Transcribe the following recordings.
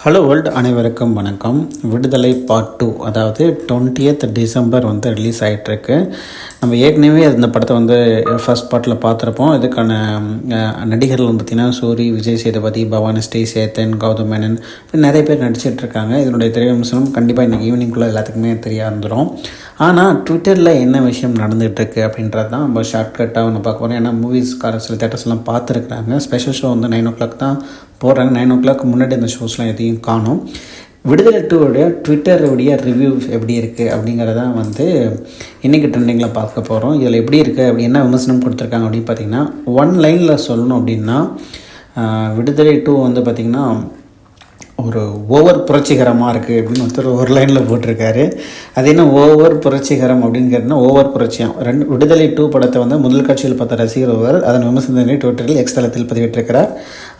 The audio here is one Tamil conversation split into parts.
ஹலோ வேர்ல்டு அனைவருக்கும் வணக்கம். விடுதலை பார்ட் டூ அதாவது டுவெண்ட்டியத் டிசம்பர் வந்து ரிலீஸ் ஆகிட்டுருக்கு நம்ம ஏற்கனவே அந்த படத்தை வந்து uh, ஃபர்ஸ்ட் பார்ட்டில் பார்த்துருப்போம். இதுக்கான uh, நடிகர்கள் வந்து பார்த்திங்கன்னா சூரி விஜய் சேதுபதி பவானி ஸ்ரீ சேத்தன் கௌதம் மேனன் நிறைய பேர் நடிச்சிட்ருக்காங்க இதனுடைய திரையம்சனம் கண்டிப்பாக இன்றைக்கி ஈவினிங்குள்ளே எல்லாத்துக்குமே தெரிய வந்துடும் ஆனால் ட்விட்டரில் என்ன விஷயம் நடந்துகிட்ருக்கு அப்படின்றது தான் நம்ம ஷார்ட்கட்டாக ஒன்று பார்க்க போகிறோம் ஏன்னா மூவிஸ்கார சில தேட்டர்ஸ்லாம் பார்த்துருக்குறாங்க. ஸ்பெஷல் ஷோ வந்து நைன் ஓ கிளாக் தான் போடுறாங்க. நைன் ஓ கிளாக் முன்னாடி இந்த ஷோஸ்லாம் எதையும் காணும். விடுதலை டூவோடைய ட்விட்டருடைய ரிவ்யூ எப்படி இருக்குது அப்படிங்கிறத வந்து இன்றைக்கி ட்ரெண்டிங்கில் பார்க்க போகிறோம் இதில் எப்படி இருக்குது அப்படி என்ன விமர்சனம் கொடுத்துருக்காங்க அப்படின்னு பார்த்தீங்கன்னா ஒன் லைனில் சொல்லணும் அப்படின்னா விடுதலை டூ வந்து பார்த்திங்கன்னா ஒரு ஓவர் புரட்சிகரமாக இருக்குது அப்படின்னு ஒருத்தர் ஒரு லைனில் போட்டிருக்காரு. அது என்ன ஓவர் புரட்சிகரம் அப்படிங்கிறதுனா ஓவர் புரட்சியம் ரெண்டு விடுதலை டூ படத்தை வந்து முதல் காட்சியில் பார்த்த ரசிகர் ஒருவர் அதன் விமர்சனத்தை ட்விட்டரில் எக்ஸ் தளத்தில் பதிவிட்டிருக்கிறார்.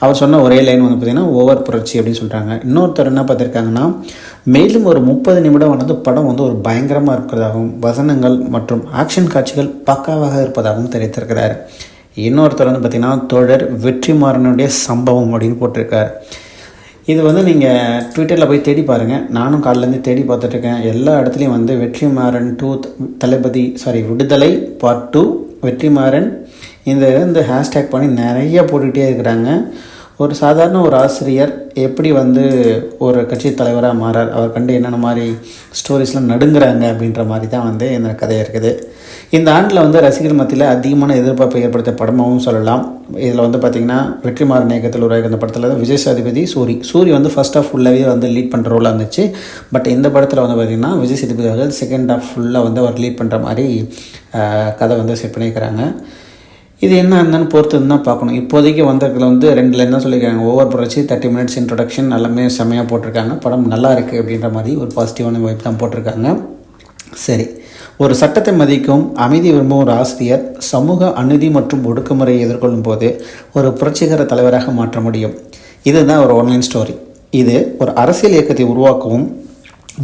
அவர் சொன்ன ஒரே லைன் வந்து பார்த்திங்கன்னா ஓவர் புரட்சி அப்படின்னு சொல்கிறாங்க இன்னொருத்தர் என்ன பார்த்துருக்காங்கன்னா மேலும் ஒரு முப்பது நிமிடம் வந்து படம் வந்து ஒரு பயங்கரமாக இருக்கிறதாகவும் வசனங்கள் மற்றும் ஆக்ஷன் காட்சிகள் பக்காவாக இருப்பதாகவும் தெரிவித்திருக்கிறார். இன்னொருத்தர் வந்து பார்த்திங்கன்னா தோழர் வெற்றிமாறனுடைய சம்பவம் அப்படின்னு போட்டிருக்கார். இது வந்து நீங்கள் ட்விட்டரில் போய் தேடி பாருங்கள் நானும் காலிலேருந்து தேடி பார்த்துட்ருக்கேன். எல்லா இடத்துலையும் வந்து Vetrimaaran to Thalapathy sorry Viduthalai part two Vetrimaaran. இந்த இந்த ஹேஷ்டேக் பண்ணி நிறைய போட்டுக்கிட்டே இருக்கிறாங்க. ஒரு சாதாரண ஒரு ஆசிரியர் எப்படி வந்து ஒரு கட்சி தலைவராக மாறார்? அவர் கண்டு என்னென்ன மாதிரி ஸ்டோரிஸ்லாம் நடுங்குறாங்க அப்படின்ற மாதிரி தான் வந்து இந்த கதை இருக்குது. இந்த ஆண்டில் வந்து ரசிகர் மத்தியில் அதிகமான எதிர்பார்ப்பை ஏற்படுத்த படமாகவும் சொல்லலாம். இதில் வந்து பார்த்திங்கன்னா வெற்றிமாறன் இயக்கத்தில் உருவாகி இந்த படத்தில் தான் விஜய் சேதுபதி சூரி. சூரி வந்து ஃபர்ஸ்ட் ஆஃப் ஃபுல்லாகவே வந்து லீட் பண்ணுற ரோலாக இருந்துச்சு. பட் இந்த படத்தில் வந்து பார்த்திங்கன்னா விஜய் சேதுபதி அவர்கள் செகண்ட் ஆஃப் ஃபுல்லாக வந்து அவர் லீட் பண்ணுற மாதிரி கதை வந்து செட் பண்ணியிருக்கிறாங்க. இது என்ன என்னன்னு பொறுத்து தான் பார்க்கணும். இப்போதைக்கு வந்ததுல வந்து ரெண்டு லைன் தான் சொல்லியிருக்காங்க? ஓவர் புரட்சி தேர்ட்டி மினிட்ஸ் இன்ட்ரொடக்ஷன் எல்லாமே செம்மையாக போட்டிருக்காங்க. படம் நல்லா இருக்குது அப்படின்ற மாதிரி ஒரு பாசிட்டிவான வைப் தான் போட்டிருக்காங்க. சரி. ஒரு சட்டத்தை மதிக்கும் அமைதி விரும்பும் ஒரு ஆசிரியர் சமூக அநீதி மற்றும் ஒடுக்குமுறையை எதிர்கொள்ளும் போது ஒரு புரட்சிகர தலைவராக மாற்ற முடியும். இதுதான் ஒரு ஆன்லைன் ஸ்டோரி இது ஒரு அரசியல் இயக்கத்தை உருவாக்கவும்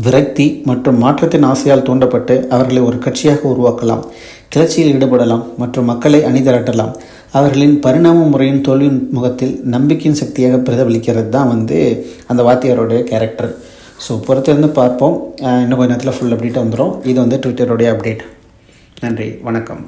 விரக்தி மற்றும் மாற்றத்தின் ஆசையால் தூண்டப்பட்டு அவர்களை ஒரு கட்சியாக உருவாக்கலாம். கிளர்ச்சியில் ஈடுபடலாம் மற்றும் மக்களை அணிதிரட்டலாம். அவர்களின் பரிணாம முறையின் தொழில்நுட்பத்தில் நம்பிக்கையின் சக்தியாக பிரதிபலிக்கிறது தான் வந்து அந்த வாத்தியாரோடைய கேரக்டர் ஸோ பொறுத்திருந்து பார்ப்போம். இன்னும் கொஞ்ச நேரத்தில் ஃபுல் அப்டேட் வந்துடும் இது வந்து ட்விட்டருடைய அப்டேட் நன்றி. வணக்கம்.